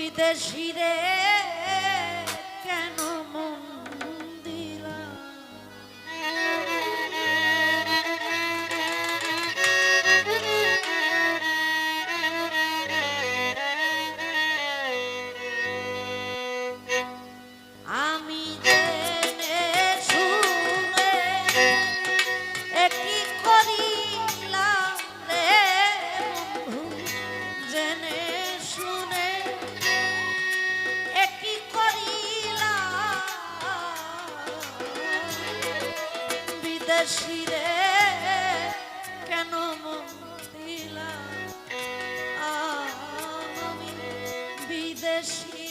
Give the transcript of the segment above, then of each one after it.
করিলাম বিদেশিরে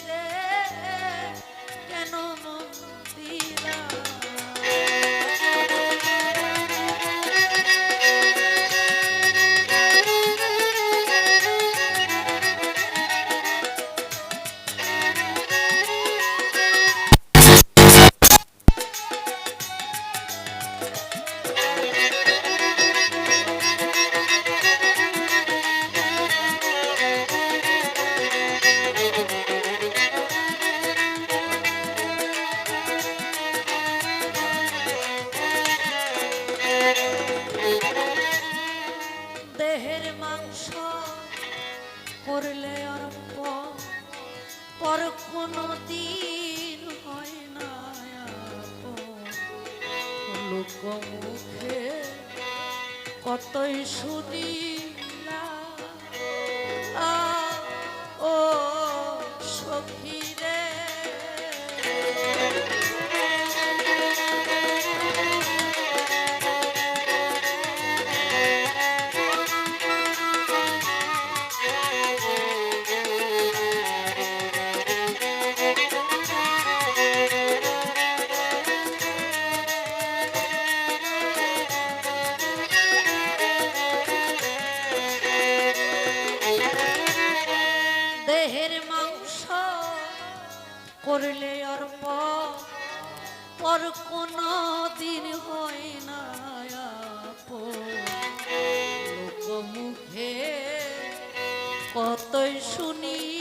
বিদেশি মুখে কতই শুনিলা কতই শুনিলা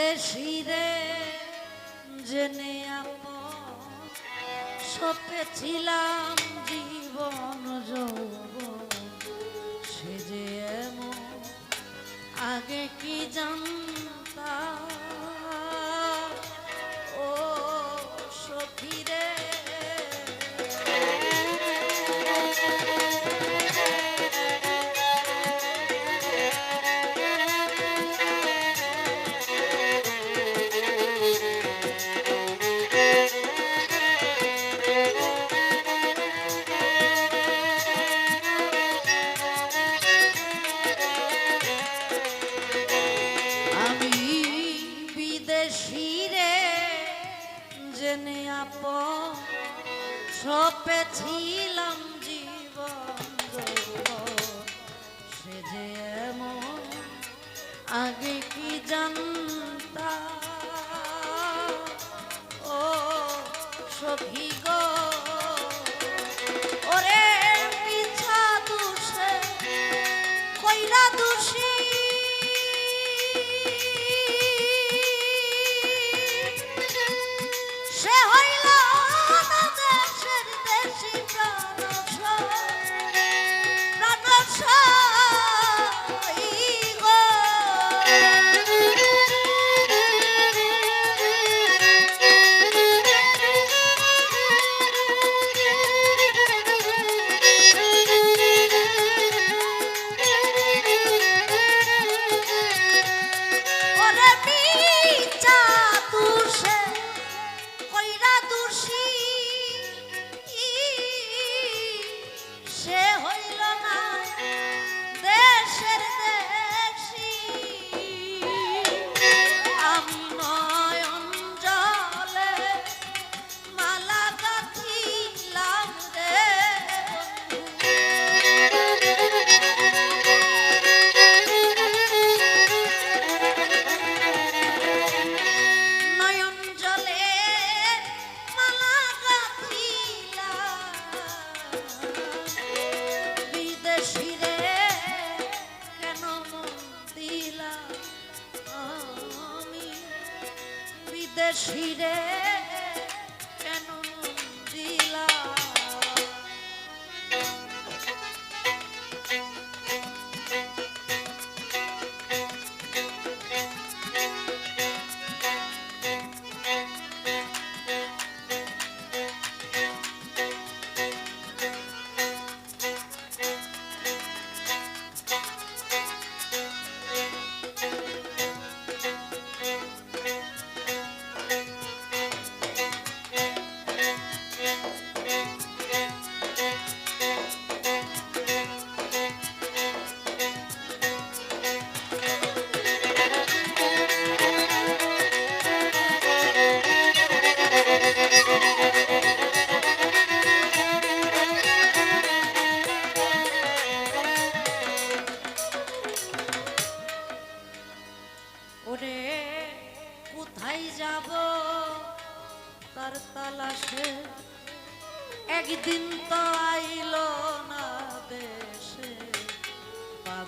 দেশিরে জেনে আপ সপেছিলাম জীবন যৌব সে যে আগে কি জান জেনে আপ সপেছিলাম জীবন সে যে এমন আগে কি জানতা ও সভিগ she did.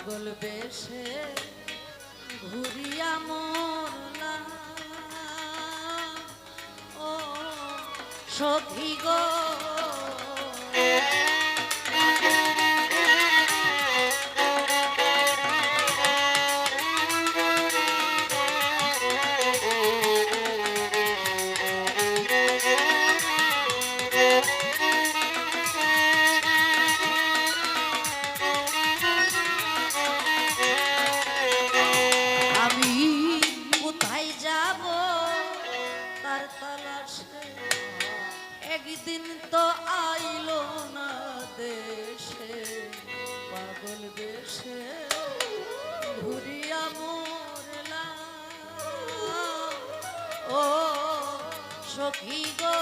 পাগল বেশে ঘুরিয়া মরলা ও সখী গো। contigo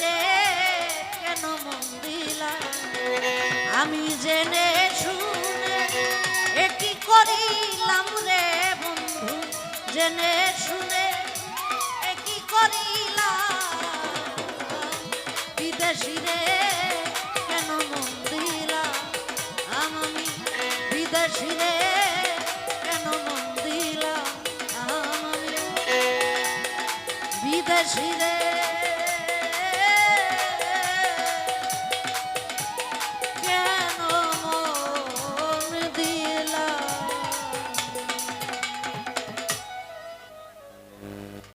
রে কেন মন দিলা আমি জেনে শুনে একই করিলাম রে বন্ধু? জেনে শুনে একই করিলাম? বিদেশি রে কেন মন দিলাম আমি বিদেশি রে কেন মন দিলাম আমি বিদেশি রে